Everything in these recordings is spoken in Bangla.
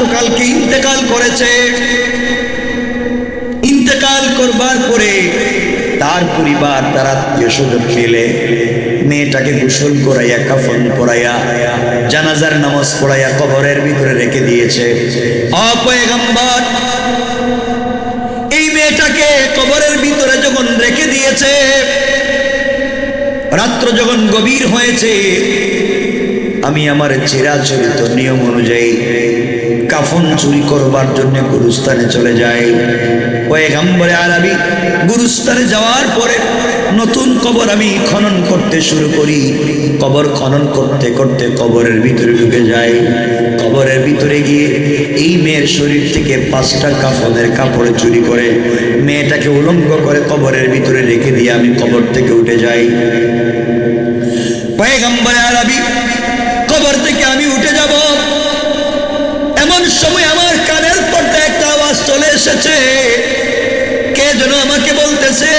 গতকালকে ইন্তেকাল করেছে। ইন্তেকাল করবার পরে তার পরিবার, তার আত্মীয় স্বজন মিলে মেয়েটাকে গোসল করাইয়া, কাফন পরাইয়া জানাজার নামাজ পড়াইয়া কবরের ভিতরে রেখে দিয়েছে। অপয়গম্বর এই মেয়েটাকে কবরের ভিতরে যখন রেখে দিয়েছে, রাত্র যখন গভীর হয়েছে, আমি আমার চিরাচরিত নিয়ম অনুযায়ী কাফন চুরি করবার জন্য গুরুস্থানে চলে যাই পয়গাম্বরে আরবি, গুরুস্থানে যাওয়ার পরে নতুন কবর আমি খনন করতে শুরু করি। কবর খনন করতে করতে কবরের ভিতরে ঢুকে যাই। কবরের ভিতরে গিয়ে এই মেয়ের শরীর থেকে পাঁচটা কাফনের কাপড় চুরি করে, মেয়েটাকে উলঙ্গ করে কবরের ভিতরে রেখে দিয়ে আমি কবর থেকে উঠে যাই। পয়গম্বরে আরবি কবর থেকে আমি উঠে যাব এমন সময় আমার কানের পর্দায় একটা আওয়াজ চলে এসেছে। কে যেন আমাকে বলতেছে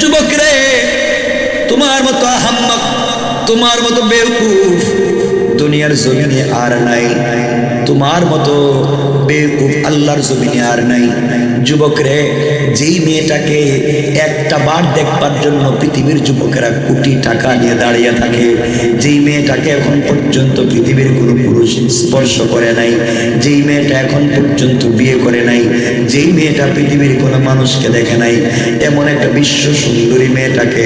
যুবক রে তোমার মতো আহাম্মক তোমার মতো বেউকুফ দুনিয়ার জমিনে আর নাই। তোমার মতো বেউকুফ আল্লাহর জমিনে আর নাই। যুবক রে যেই মেয়েটাকে একটা বার দেখবার জন্য পৃথিবীর যুবকেরা কোটি টাকা নিয়ে দাঁড়িয়ে থাকে, যেই মেয়েটাকে এখন পর্যন্ত পৃথিবীর কোনো পুরুষ স্পর্শ করে নাই, যেই মেয়েটা এখন পর্যন্ত বিয়ে করে নাই, যেই মেয়েটা পৃথিবীর কোনো মানুষকে দেখে নাই, এমন একটা বিশ্ব সুন্দরী মেয়েটাকে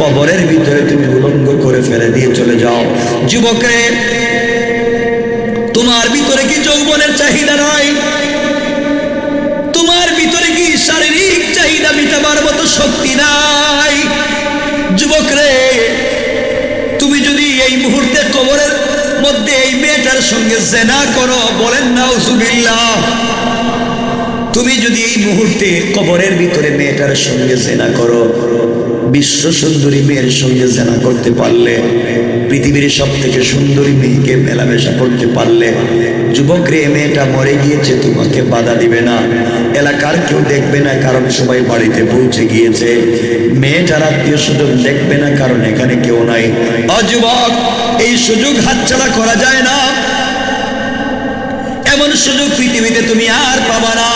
কবরের ভিতরে তুমি উলঙ্গ করে ফেলে দিয়ে চলে যাও। যুবকে তোমার ভিতরে কি যৌবনের চাহিদা নয় তোমার ভিতরে কি শারীরিক চাহিদা মিটাবার মতো শক্তি নাই? যুবক রে, তুমি যদি এই মুহূর্তে কবরের মধ্যে এই মেয়েটার সঙ্গে জেনা করো, বলেন না উসুবিল্লাহ তুমি যদি এই মুহূর্তে কবরের ভিতরে মেয়েটার সঙ্গে জেনা করো, বিশ্ব সুন্দরী মেয়ের সঙ্গে জেনা করতে পারলে, পৃথিবীর সব থেকে সুন্দরী মেয়েকে মেলামেশা করতে পারলে যুবক রে মেয়েটা মরে গিয়েছে, তোমাকে বাধা দিবে না। এলাকার কেউ দেখবে না, কারণ সবাই বাড়িতে পৌঁছে গিয়েছে। মেয়েটার আত্মীয় স্বজন দেখবে না, কারণ এখানে কেউ নাই। অযুবক এই সুযোগ হাতছাড়া করা যায় না। সুযোগ পৃথিবীতে তুমি আর পাবা না।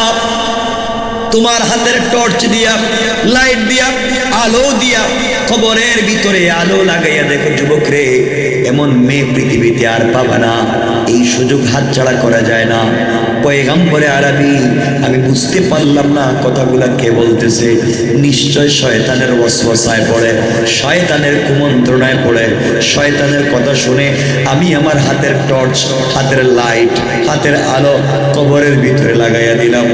তোমার হাতের টর্চ দিয়া, লাইট দিয়া, আলো দিয়া, খবরের ভিতরে আলো লাগাইয়া দেখো যুবক রে এমন মেয়ে পৃথিবীতে আর পাবা না। এই সুযোগ হাতছাড়া করা যায় না। পয়গাম্বরে আরবি, আমি বুঝতে পারলাম না কথাগুলা কে বলতেছে। নিশ্চয় শয়তানের ওয়াসওয়াসায় পড়ে, শয়তানের কুমন্ত্রণায় পড়ে, শয়তানের কথা শুনে আমি আমার হাতের টর্চ, হাতের লাইট, হাতের আলো কবরের ভিতরে লাগাইয়া দিলাম।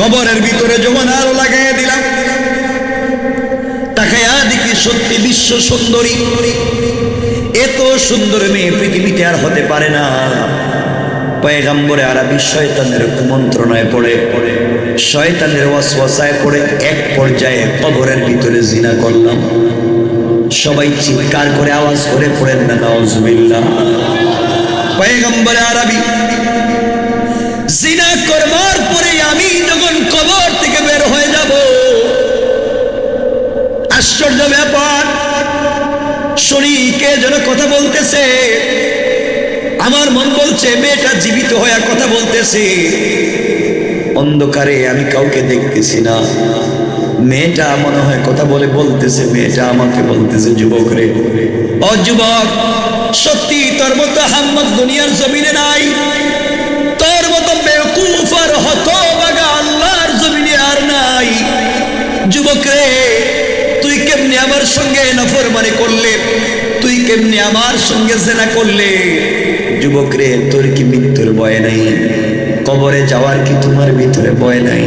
কবরের ভিতরে যখন আলো লাগাইয়া দিলাম, তাকাইয়া দেখি সত্যি বিশ্ব সুন্দরী। সুন্দর মেয়ে পৃথিবীতে আর হতে পারে না। পয়গাম্বরে আরবি শয়তানের কুমন্ত্রণায় পড়ে পড়ে শয়তানের ওয়াসওয়াসায় পড়ে, এক পর্যায়ে কবরের ভিতরে জিনা করলাম। সবাই চিৎকার করে আওয়াজ করে পড়েন না, নাউজুবিল্লাহ। পয়গম্বরে আরবি জিনা করবার পরে আমি যখন কবর থেকে বের হয়ে যাব, আশ্চর্য ব্যাপার শুনি কে যেন কথা বলতেছে। আমার মন বলছে, মেয়েটা জীবিত হয়ে কথা বলতেছে। অন্ধকারে আমি কাউকে দেখতেছি না। মেয়েটা মনে হয় কথা বলে বলতেছে, মেয়েটা আমাকে বলতেছে, যুবক রে। ও যুবক, সত্যি তোর মতো হাম্মদ দুনিয়ার জমিনে নাই। তোর মতো বেকুফ আর হত বাগা আল্লাহর জমিনে আর নাই। যুবক রে কেমনি আমার সঙ্গে নফরমানি করলে? তুই কেমনি আমার সঙ্গে জেনা করলে? যুবক রে তোর কি মৃত্যুর ভয় নাই? কবরে যাওয়ার কি তোমার ভিতরে ভয় নাই?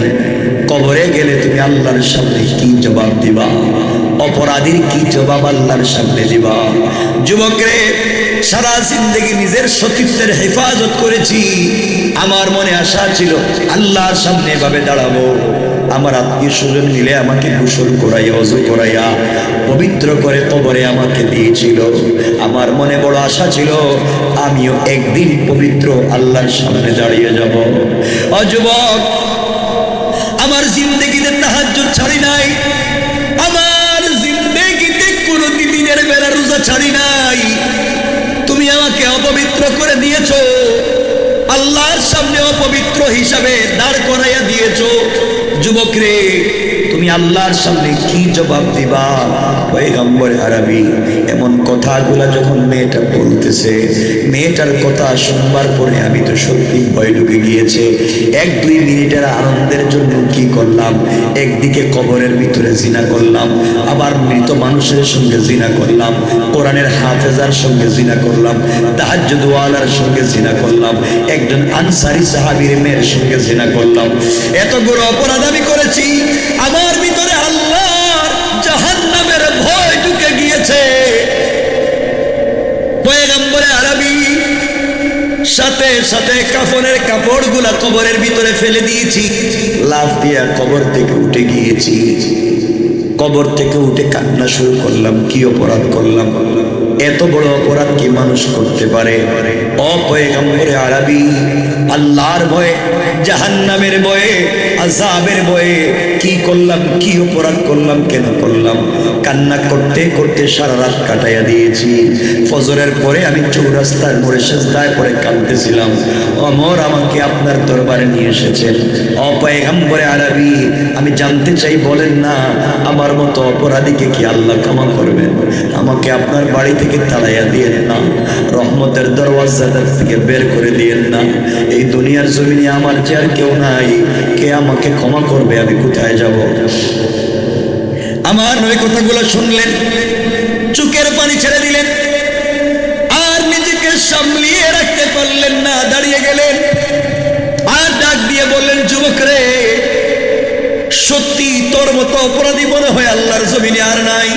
কবরে গেলে তুমি আল্লাহর সামনে কি জবাব দিবা? অপরাধীর কি জবাব আল্লাহর সামনে দিবা? যুবক রে সারা জিন্দগি নিজের সতীত্বের হেফাজত করেছি। আমার মনে আশা ছিল আল্লাহর সামনে এভাবে দাঁড়াবো। আমার আত্মীয় স্বজন মিলে আমাকে গোসল করাইয়া অজু করাইয়া পবিত্র করে কবরে আমাকে দিয়েছিল। আমার মনে বড় আশা ছিল, আমিও একদিন পবিত্র আল্লাহর সামনে দাঁড়িয়ে যাব। অযুবক আমার জিন্দগিতে তাহাজ্জুদ ছাড়ি নাই। আমার জিন্দগিতে কোনো দিনের বেলা রোজা ছাড়ি নাই। তুমি আমাকে অপবিত্র করে দিয়েছ। আল্লাহর সামনে অপবিত্র হিসাবে দাঁড় করাইয়া দিয়েছ। যুবক রে তুমি আল্লাহর সামনে কি জবাব দিবা? পয়গম্বর আরবি এমন কথাগুলা যখন মেয়েটা বলতেছে, মেয়েটার কথা শুনবার পরে আমি তো সত্যি ভয় ঢুকে গিয়েছে। এক দুই মিনিটের আনন্দের জন্য কি করলাম? একদিকে কবরের ভিতরে জিনা করলাম, আবার মৃত মানুষের সঙ্গে জিনা করলাম, কোরআনের হাফেজার সঙ্গে জিনা করলাম, তাহাজ্জুদওয়ালার সঙ্গে জিনা করলাম, একজন আনসারি সাহাবির মেয়ের সঙ্গে জিনা করলাম। এত বড় অপরাধ আমি করেছি, আমার ভিতরে আল্লাহর জাহান্নামের ভয় ঢুকে গিয়েছে। পয়গম্বরে আরবি সাথে সাথে কাফনের কাপড়গুলা কবরের ভিতরে ফেলে দিয়েছি। লাফ দিয়া কবর থেকে উঠে গিয়েছি। কবর থেকে উঠে কান্না শুরু করলাম, কি অপরাধ করলাম? এত বড় অপরাধ কি মানুষ করতে পারে? অপয়গম্বরে আরবি, আল্লাহর ভয়ে, জাহান্নামের ভয়ে আজাবের ভয়ে কি করলাম, কি অপরাধ করলাম, কেন করলাম? কান্না করতে করতে সারা রাত কাটাইয়া দিয়েছি। ফজরের পরে আমি চৌরাস্তার মোড়ে সেজদায় পরে কাঁদতেছিলাম। অমর আমাকে আপনার দরবারে নিয়ে এসেছেন। অপয়গম্বরে আরবি, আমি জানতে চাই, বলেন না, আমার মতো অপরাধীকে কি আল্লাহ ক্ষমা করবেন? আমাকে আপনার বাড়ি থেকে তাড়াইয়া দিয়েন না। রহমতের দরওয়াজাদার থেকে বের করে দিয়েন না। এই দুনিয়ার জমিনে আমার যে আর কেউ নাই, কে আমাকে ক্ষমা করবে, আমি কোথায় যাব? আমার ওই কথাগুলো শুনলেন চুকের পানি ছেড়ে দিলেন, আর নিজেকে সামলিয়ে রাখতে পারলেন না, দাঁড়িয়ে গেলেন। আর ডাক দিয়ে বললেন, যুবক রে, সত্যি তোর মতো অপরাধী মনে হয় আল্লাহর জমিনে আর নাই?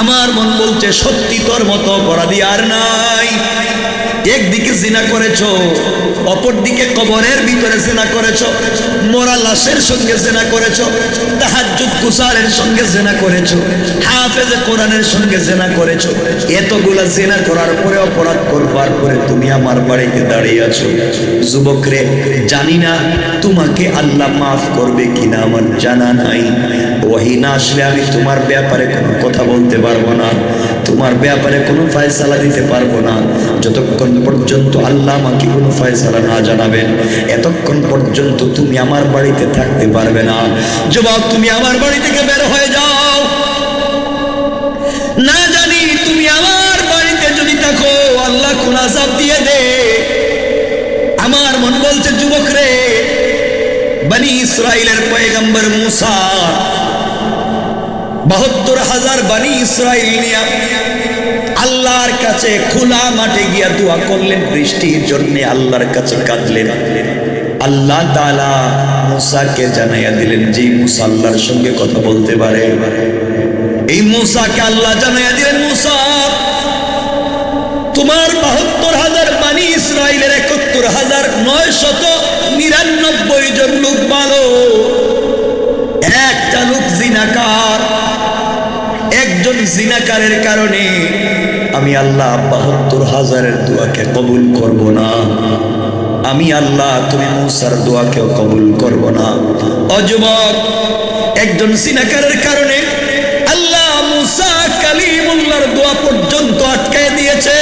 আমার মন বলছে, সত্যি তোর মতো অপরাধী আর নাই। একদিকে জিনা করেছ অপর দিকে কবরের ভিতরে জেনা করেছ, মোরা লাশের সঙ্গে জেনা করেছ, তাহাজ্জুদ কুসারের সঙ্গে জেনা করেছ, হাফেজ কোরআনের সঙ্গে জেনা করেছ। এতগুলা জেনা করার পরে অপরাধ করবার পরে তুমি আমার বাড়িতে দাঁড়িয়ে আছো। যুবক রে জানি না তোমাকে আল্লাহ মাফ করবে কিনা, আমার জানা নাই। ওহি না আসলে আমি তোমার ব্যাপারে কোনো কথা বলতে পারব না। তোমার ব্যাপারে কোনো ফয়সালা দিতে পারব না। যতক্ষণ পর্যন্ত আল্লাহ আমাকে কোনো ফয়সালা না জানাবেন, এতক্ষণ পর্যন্ত তুমি আমার বাড়িতে থাকতে পারবে না। যুবক তুমি আমার বাড়ি থেকে বের হয়ে যাও। না জানি তুমি আমার বাড়িতে যদি থাকো, আল্লাহ কোন আজাব দিয়ে দে। আমার মন বলছে, যুবক রে। বনি ইসরায়েলের পয়গম্বর মুসা। বাহাত্তর হাজার বানি ইসরায়েল নিয়ে আল্লাহর কাছে খোলা মাঠে গিয়া দোয়া করলেন, বৃষ্টির জন্য আল্লাহর কাছে কাঁদলেন। আল্লাহ তাআলা মুসাকে জানাইয়া দিলেন, যে মুসা আল্লাহর সঙ্গে কথা বলতে পারে। এই মুসাকে আল্লাহ জানাইয়া দিলেন, মুসা, তোমার বাহাত্তর হাজার বানি ইসরায়েলের একাত্তর হাজার নয় শত নিরানব্বই জন লোক ভালো, একটা লোক জিনাকার, একজন জিনাকারের কারণে আমি আল্লাহ বাহাত্তর হাজারের দোয়াকে কবুল করব না। আমি আল্লাহ, তুমি মুসার দোয়াকেও কবুল করব না। অযুবক একজন সিনাকারের কারণে আল্লাহ মুসা কালিমুল্লাহর দোয়া পর্যন্ত আটকায় দিয়েছে।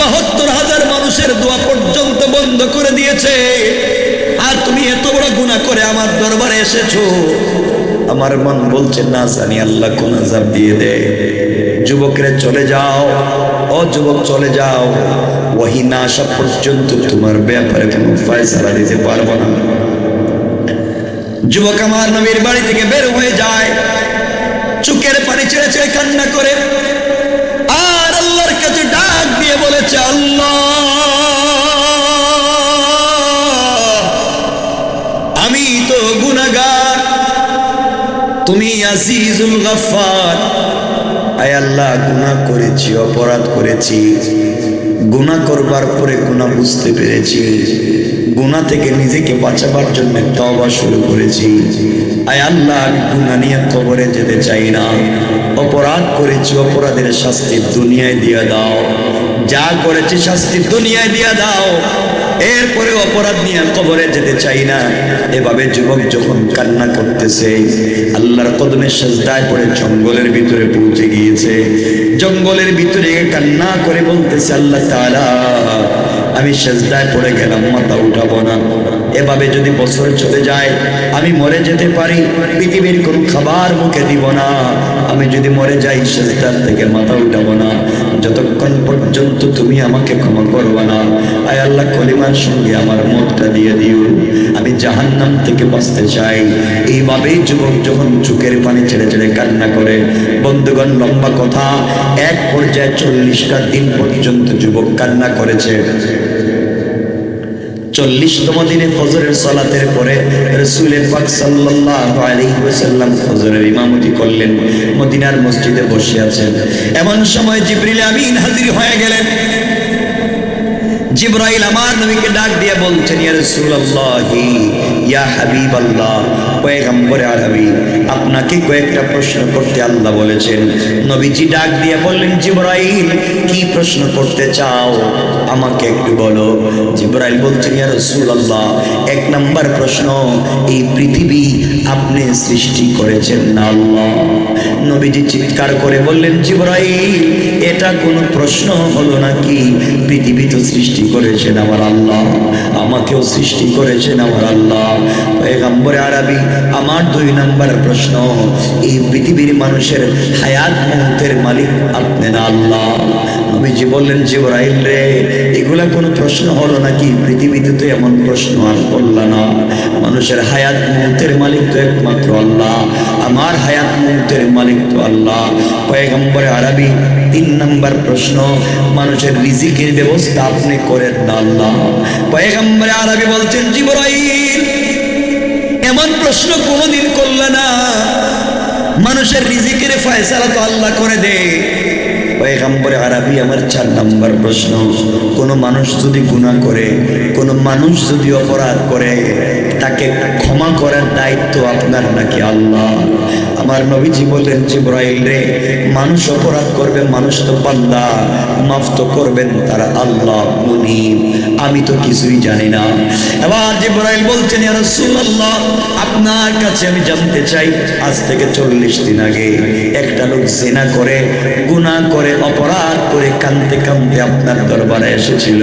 বাহাত্তর হাজার মানুষের দোয়া পর্যন্ত বন্ধ করে দিয়েছে। আর তুমি এত বড় গুণা করে আমার দরবারে এসেছ? আমার মন বলছে, না জানি, আল্লাহ কোন আজাব দিয়ে দে। যুবকরা চলে যাও। ও যুবক চলে যাও। ওহি না আসা পর্যন্ত তোমার ব্যাপারে কোনো ফয়সালা দিতে পারব না। যুবক আমার নবীর বাড়ি থেকে বের হয়ে যায়। চুকের পানি ছেড়ে ছেড়ে কান্না করে। আর আল্লাহর কাছে ডাক দিয়ে বলেছে, আল্লাহ তুমি আজিজুল গফার আয় আল্লাহ, গুনাহ করেছি, অপরাধ করেছি। গুনাহ করবার পরে গুনাহ বুঝতে পেরেছি। গুনাহ থেকে নিজেকে বাঁচাবার জন্য তওবা শুরু করেছি। আয় আল্লাহ, আমি গুনাহ নিয়ে কবরে যেতে চাই না। অপরাধ করেছি, অপরাধের শাস্তি দুনিয়ায় দিয়ে দাও। যা করেছি, শাস্তি দুনিয়ায় দিয়ে দাও। এরপরে অপরাধ নিয়ে কবরে যেতে চাই না। এভাবে যুবক যখন কান্না করতেছে, আল্লাহর কদমের সাজদায় পড়ে জঙ্গলের ভিতরে পৌঁছে গিয়েছে। জঙ্গলের ভিতরে কান্না করে বলতেছে, আল্লাহ তাআলা, আমি সেজদায় পড়ে গেলাম, মাথা উঠাবো না। এভাবে যদি বছর চলে যায়, আমি মরে যেতে পারি, পৃথিবীর কোনো খাবার মুখে দিব না। আমি যদি মরে যাই সেজদার থেকে মাথা উঠাবো না। যতক্ষণ পর্যন্ত তুমি আমাকে ক্ষমা করবে না, আয় আল্লাহ, কলিমার সঙ্গে আমার মতটা দিয়ে দিও। আমি জাহান্নাম থেকে বাঁচতে চাই। এইভাবেই যুবক যখন চোখের পানি ছেড়ে ছেড়ে কান্না করে, বন্ধুগণ, লম্বা কথা, এক পর্যায়ে চল্লিশটা দিন পর্যন্ত যুবক কান্না করেছে। চল্লিশতম দিনে ফজরের সলাতের পরে রসুলের পাক সাল্লাল্লাহু আলাইহি ওয়াসাল্লাম ফজরের ইমামতি করলেন, মদিনার মসজিদে বসে আছেন। এমন সময় জিবরিল আমিন হাজির হয়ে গেলেন। জিব্রাইল আমার নবীকে ডাক দিয়ে বলছেন, ইয়া রাসূলুল্লাহি ইয়া হাবিব হাবিবাল্লাহ, পয়গম্বর আরবি। আপনাকে কয়েকটা প্রশ্ন করতে আল্লাহ বলেছেন। নবীজি ডাক দিয়ে বললেন, জিব্রাইল, কি প্রশ্ন করতে চাও? আমাকে একটু বলো। জিব্রাইল বলছেন, ইয়া রাসূলুল্লাহ, এক নাম্বার প্রশ্ন, এই পৃথিবী আপনি সৃষ্টি করেছেন না আল্লাহ? নবীজি চিৎকার করে বললেন, জিব্রাইল, এটা কোনো প্রশ্ন হলো নাকি? পৃথিবী তো সৃষ্টি করেছেন আমার আল্লাহ। আমাকেও সৃষ্টি করেছেন আমার আল্লাহ। পয়গম্বরে আরবি, আমার দুই নম্বর প্রশ্ন, এই পৃথিবীর মানুষের হায়াত মুহূর্তের মালিক আপনি না আল্লাহ? নবীজি বললেন, জিবরাইল রে, এগুলা কোনো প্রশ্ন হলো নাকি? পৃথিবীতে তো এমন প্রশ্ন আর করল না। মানুষের হায়াত মুহূর্তের মালিক তো একমাত্র আল্লাহ। আমার হায়াত মুহূর্তের মালিক তো আল্লাহ। পয়গম্বরে আরবি, তিন নম্বর প্রশ্ন, মানুষের রিজিকের ব্যবস্থা আপনি করেন না আল্লাহ। পয়গম্বরে আরবি বলছেন, জিবরাইল! এমন প্রশ্ন কোনোদিন করলে না। মানুষের রিজিকের ফয়সালা তো আল্লাহ করে দে পয়গম্বরে আরবি আমার চার নম্বর প্রশ্ন। কোনো মানুষ যদি গুনাহ করে, কোনো মানুষ যদি অপরাধ করে, তাকে ক্ষমা করার দায়িত্ব আপনার নাকি আল্লাহ? আমার নবীজি বললেন, জিব্রাইল রে, মানুষ অপরাধ করবে, মানুষ তো বান্দা। মাফ তো করবেন তারা আল্লাহ মুনিব। আমি তো কিছুই জানি না। এবার জিব্রাইল বলছেন রাসূলুল্লাহ, আপনার কাছে আমি জানতে চাই, আজ থেকে চল্লিশ দিন আগে একটা লোক জেনা করে, গুনাহ করে অপরাধ করে কানতে কানতে আপনার দরবারে এসেছিল।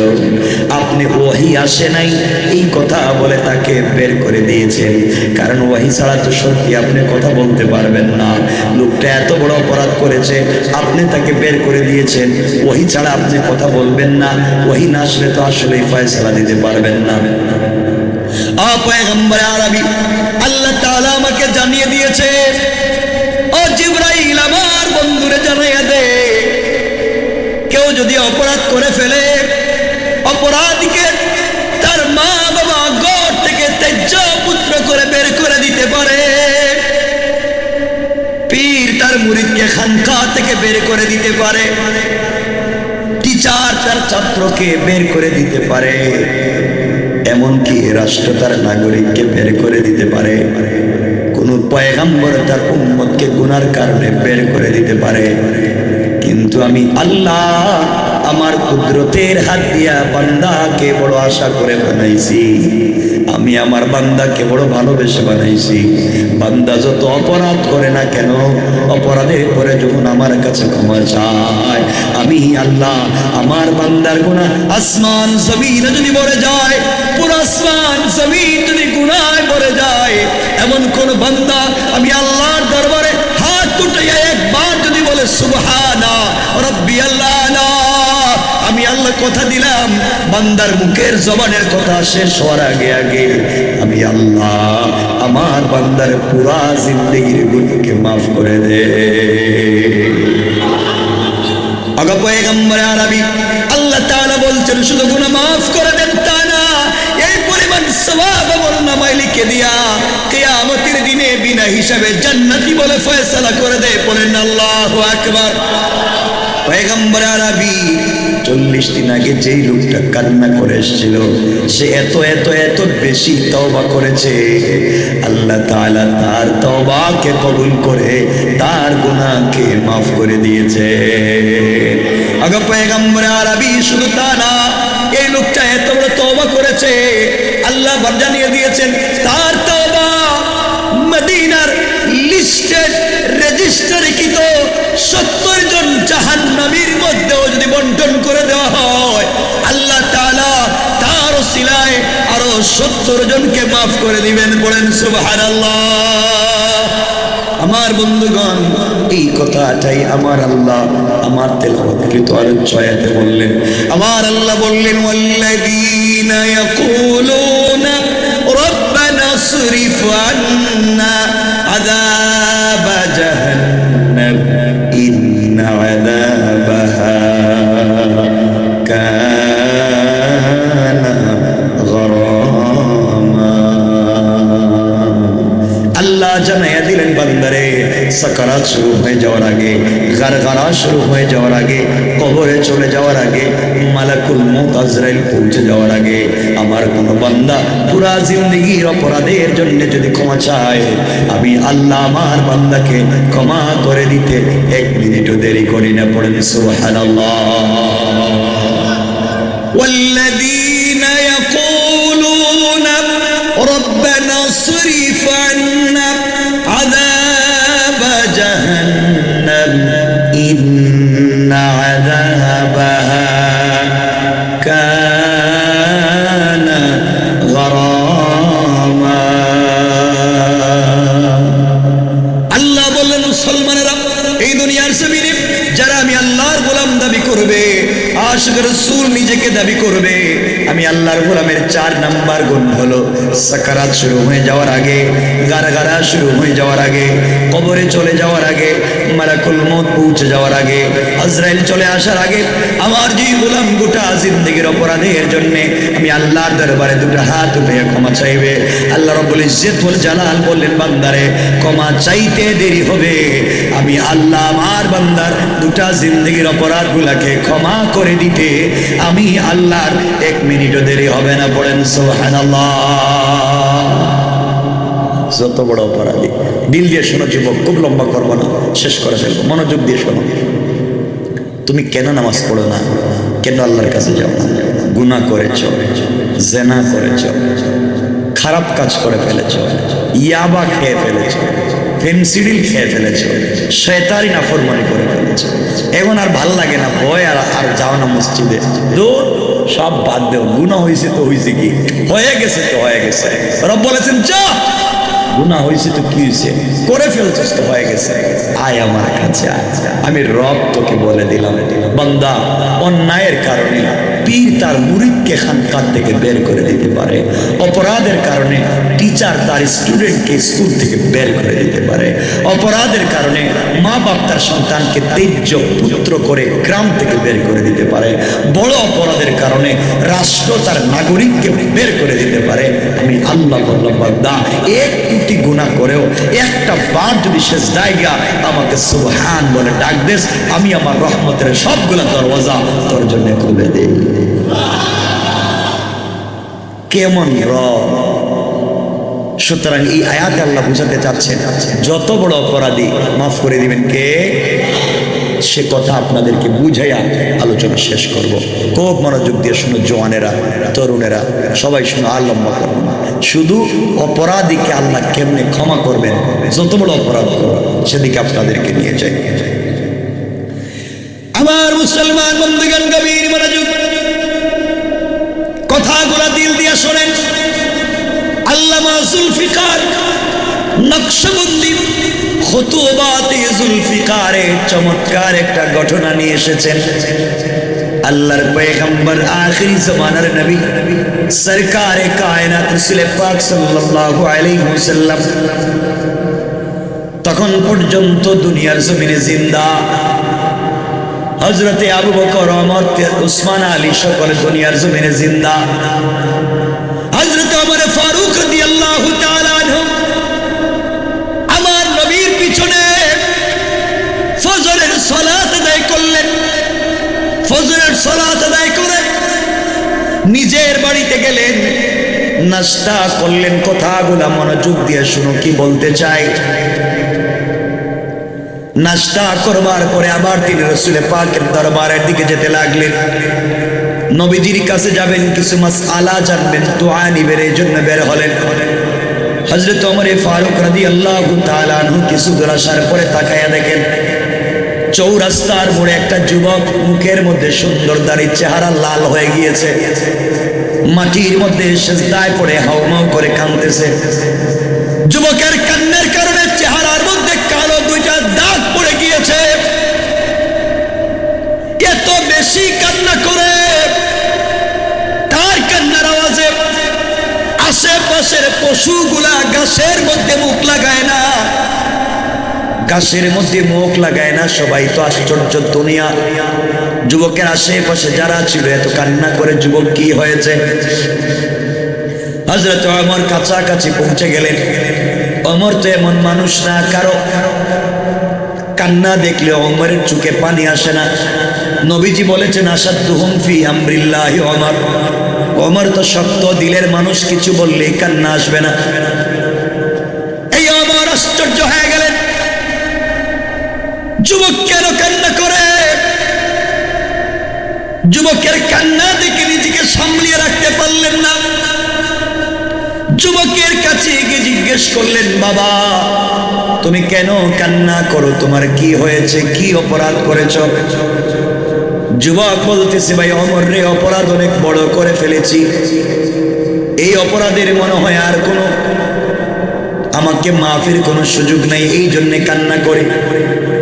আপনি ওহি আসে নাই, এই কথা বলে তাকে বের করে দিয়েছেন। কারণ ওহি ছাড়া তো সত্যি আপনি কথা বলতে পারবেন না। লোকটা এত বড় অপরাধ করেছে, আপনি তাকে বের করে দিয়েছেন। ওহি ছাড়া আপনি কথা বলবেন না ওহি না আসলে তো আসলে ফয়সালা দিতে পারবেন না। আল্লাহ তাআলা আমাকে জানিয়ে দিয়েছে করে ফেলে। অপরাধীকে তার মা বাবা গড় থেকে তেজ্য পুত্র করে বের করে দিতে পারে। পীর তার মুরিদকে খানকা থেকে বের করে দিতে পারে। টিচার তার ছাত্রকে বের করে দিতে পারে। এমনকি রাষ্ট্র তার নাগরিককে বের করে দিতে পারে। কোন পয়গাম্বর তার উম্মতকে গুনার কারণে বের করে দিতে পারে। কিন্তু আমি আল্লাহ আমার কুদরতের হাত দিয়া বান্দাকে বড় আশা করে বানাইছি। আমি আমার বান্দাকে বড় ভালোবেসে বানাইছি। বান্দা যত অপরাধ করে না কেন, অপরাধের পরে যখন আমার কাছে ক্ষমা চায়, আমি আল্লাহ, আমার বান্দার গুণা আসমান জমিন যদি ভরে যায়, পুরো আসমান জমিন যদি গুনায় ভরে যায়, এমন কোন বান্দা আমি আল্লাহর দরবারে হাত উঠাইয়া একবার যদি বলে সুবহানা রব্বি আল্লাহ আল্লাহ কথা দিলাম, বান্দার মুখের জবানের কথা শেষ হওয়ার আগে আগে আমি আল্লাহ আমার বান্দার পুরা জিন্দগির গুণকে মাফ করে দে। আল্লাহ শুধু মাফ করে দেন দিনে বিনা বলে করে বলেন চল্লিশ দিন আগে যেই লোকটা কান্না করে এসেছিল, সে এত এত এত বেশি তওবা করেছে। আল্লাহ তাআলা তার তওবাকে কবুল করে তার গুনাহকে মাফ করে দিয়েছে। শুধু তা না, এই লোকটা এত বড় তওবা করেছে। আল্লাহ জানিয়ে দিয়েছেন, তার তওবা মদিনার লিস্টেড জাহান্নামীর মধ্যেও যদি বন্টন করে দেওয়া হয়, আল্লাহ তাআলা সত্তর জনকে মাফ করে দিবেন, বলেন সুবহানাল্লাহ। আমার বন্ধুগণ, এই কথাটাই আমার আল্লাহ আমার তেলাওয়াতকৃত আলোচয়াতে বললেন। আমার আল্লাহ বললেন, ওয়াল্লাযীনা ইয়াকুলুনা রব্বানা সরিফ আন্না সাকারাত শুরু হয়ে যাওয়ার আগে গারগারা শুরু হয়ে যাওয়ার আগে কবরে চলে যাওয়ার আগে মালাকুল মউত আজরাইল পৌঁছে যাওয়ার আগে আমার কোন বান্দা পুরা জিন্দগির অপরাধের জন্য যদি ক্ষমা চায় আমি আল্লাহ আমার বান্দাকে ক্ষমা করে দিতে এক মিনিটও দেরি করি না পড়েন সুবহানাল্লাহ والذين يقولون ربنا اصرف আল্লাহর গোলামের চার নাম্বার গুণ হলো সাকারাত শুরু হয়ে যাওয়ার আগে, গারাগারা শুরু হয়ে যাওয়ার আগে, কবরে চলে যাওয়ার আগে, মারাকুল মত পৌঁছে যাওয়ার আগে, আজরাইল চলে আসার আগে, আমার যে গোলাম গোটা জিন্দগির অপরাধের জন্য আমি আল্লাহর দরবারে দুটো হাত উঠে ক্ষমা চাইবে। আল্লাহ রব্বুল ওয়াল জালাল বললেন, বান্দারে, ক্ষমা চাইতে দেরি হবে। আমি আল্লাহ আমার বান্দার দুটা জিন্দগির অপরাধগুলাকে ক্ষমা করে দিতে, আমি আল্লাহর এক মিনিটও দেরি হবে না পড়েন যত বড় অপরাধী, দিল দিয়ে শোনো যুবক, খুব লম্বা করব না, শেষ করে ফেলব, মনোযোগ দিয়ে শোনো। তুমি কেন নামাজ পড়ো না? কেন আল্লাহর কাছে যাও না? গুনাহ করেছ, জেনা করেছ, খারাপ কাজ করে ফেলেছ, ইয়াবা খেয়ে ফেলেছ, ফেন্সিডিল খেয়ে ফেলেছ শয়তারি নাফরমানি করে ফেলেছ। এখন আর ভালো লাগে না, ভয় আর আর যাও না মসজিদে। দূর, সব বাদ দেও, গুনাহ হয়েছে তো হয়েছে কি? হয়ে গেছে তো হয়ে গেছে। রব বলেছেন চা গুণা হয়েছে তো কি হয়েছে করে ফেলছিস তো, হয়ে গেছে। আয় আমার কাছে আমি রব তোকে বলে দিলাম। বান্দা, অন্যায়ের কারণে পীর তার মুরিদকে খানকার থেকে বের করে দিতে পারে। অপরাধের কারণে টিচার তার স্টুডেন্টকে স্কুল থেকে বের করে দিতে পারে। অপরাধের কারণে মা বাপ তার সন্তানকে তেজ্য পুত্র করে গ্রাম থেকে বের করে দিতে পারে। বড় অপরাধের কারণে রাষ্ট্র তার নাগরিককে বের করে দিতে পারে। আমি আল্লাহ বান্দা, এক কোটি গুণা করেও একটা বার যদি শেষ জায়গা আমাকে সুবহান বলে ডাক দেস, আমি আমার রহমতের সবগুলা দরওয়াজা তোর জন্য খুলে দেই। কেমন রব? সুতরাং এই আয়াতে আল্লাহ বুঝাতে চাচ্ছেন, যত বড় অপরাধী, মাফ করে দিবেন কে? সে কথা আপনাদেরকে বুঝাইয়া আলোচনা শেষ করব। খুব মনোযোগ দিয়ে শুনো জওয়ানেরা তরুণেরা, সবাই শুনো আর লম্বা করব না। শুধু অপরাধীকে আল্লাহ কেমনে ক্ষমা করবেন? যত বড় অপরাধ করো, সেদিকে আপনাদেরকে নিয়ে যাই। আমার মুসলমান বন্ধুগণ মনোযোগ কথাগুলা দিল দিয়ে শোনেন। আল্লামা জুলফিকার নকশবন্দি খুতুবাতে জুলফিকারে চমৎকার একটা ঘটনা নিয়ে এসেছেন। আল্লাহর পয়গম্বর আখিরি জমানার নবী, সরকারে কায়নাত রসুল পাক সাল্লাল্লাহু আলাইহি ওয়াসাল্লাম। তখন পর্যন্ত দুনিয়ার জমিনে জিন্দা হজরতে আবু বকর, ওমর উসমান আলী সকলে দুনিয়ার জমিনে জিন্দা। হজরত ওমর ফারুক রাদিয়াল্লাহু তাআলা আমার নবীর পিছনে ফজরের সালাত আদায় করলেন। ফজরের সালাত আদায় করে নিজের বাড়িতে গেলেন নাস্তা করলেন, কথাগুলা মনোযোগ দিয়ে শুনো, কি বলতে চাই? নাস্তা করবার পরে আবার তিনি রসুলে পাকের দরবারের দিকে যেতে লাগলেন। নবীজির কাছে যাবেন, কিছু মাস আলা জানবেন, দোয়া নিবেন, এই জন্য বের হলেন। হজরত ওমরে ফারুক রাদি আল্লাহ তালানহু কিছু দূর আসার পরে তাকাইয়া দেখেন, চৌরাস্তার মোড়ে একটা যুবক মুখের মধ্যে সুন্দর দাড়ি চেহারা লাল হয়ে গিয়েছে। মাটির মধ্যে সেজদায় পড়ে হাউমাউ করে কাঁদতেছে। যুবকের কান্নার এত বেশি কান্না করে, তার কান্নার আওয়াজে আশেপাশের পশুগুলা গাছের মধ্যে মুখ লাগায় না। গাছের মধ্যে মুখ লাগায় না, সবাই তো আশ্চর্য দুনিয়া। যুবকের আশেপাশে যারা ছিল, এত কান্না করে যুবক কি হয়েছে? হজরত অমর কাছাকাছি পৌঁছে গেলেন। অমর তো এমন মানুষ না, কারও কান্না দেখলে অমরের চোখে পানি আসে না। নবীজি বলেছেন আসাদ ফি আমরিল্লাহি অমর অমর তো শক্ত দিলের মানুষ কিছু বললেই কান্না আসবে না। এই অমর আশ্চর্য হয়ে গেলেন। যুবক কেন কান্না করে? যুবকের কান্না দেখে নিজেকে সামলিয়ে রাখতে পারলেন না। যুবকের কাছে গিয়ে জিজ্ঞেস করলেন, বাবা, তুমি কেন কান্না করো? তোমার কি হয়েছে? কি অপরাধ করেছ? যুবক বলতেছে, ভাই, অমর রে, অপরাধ অনেক বড় করে ফেলেছি। এই অপরাধের মনে হয় আর কোনো আমাকে মাফির কোনো সুযোগ নেই, এই জন্যে কান্না করি।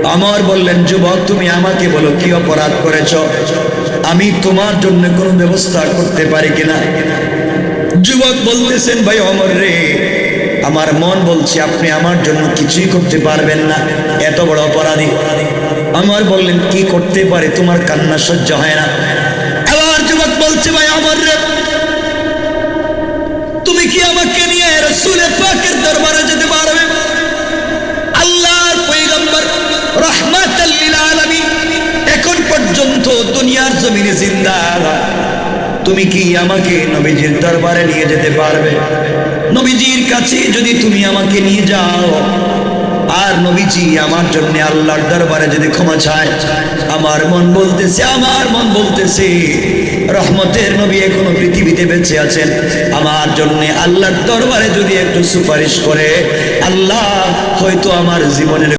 আমার বললেন, যুবক, তুমি আমাকে বলো, কি অপরাধ করেছ? আমি তোমার জন্য কোনো ব্যবস্থা করতে পারি কিনা? যুবক বলতেছেন, ভাই, অমর রে, আমার মন বলছে, আপনি আমার জন্য কিছুই করতে পারবেন না। এত বড় অপরাধী। আমার বললেন, কি করতে পারে? তোমার কান্না সহ্য হয় না। এবার যুবক বলছে, ভাই অমর রে, তুমি কি আমাকে নিয়ে রসুলে পাকের দরবারে যেতে পারবে? আল্লাহর পয়গম্বর, রহমাতাল লিল আলামিন, এখন পর্যন্ত দুনিয়ার জমিনে জিন্দা। তুমি কি আমাকে নবীজির দরবারে নিয়ে যেতে পারবে? নবীজির কাছে যদি তুমি আমাকে নিয়ে যাও আর নবীজি আমার জন্য আল্লাহর দরবারে যদি ক্ষমা চায়, আমার মন বলতেছে, আমার মন বলতেছে, রহমতের নবী এখনও পৃথিবীতে বেঁচে আছেন। আমার জন্য আল্লাহর দরবারে যদি একটু সুপারিশ করে, আল্লাহ হয়তো আমার জীবনের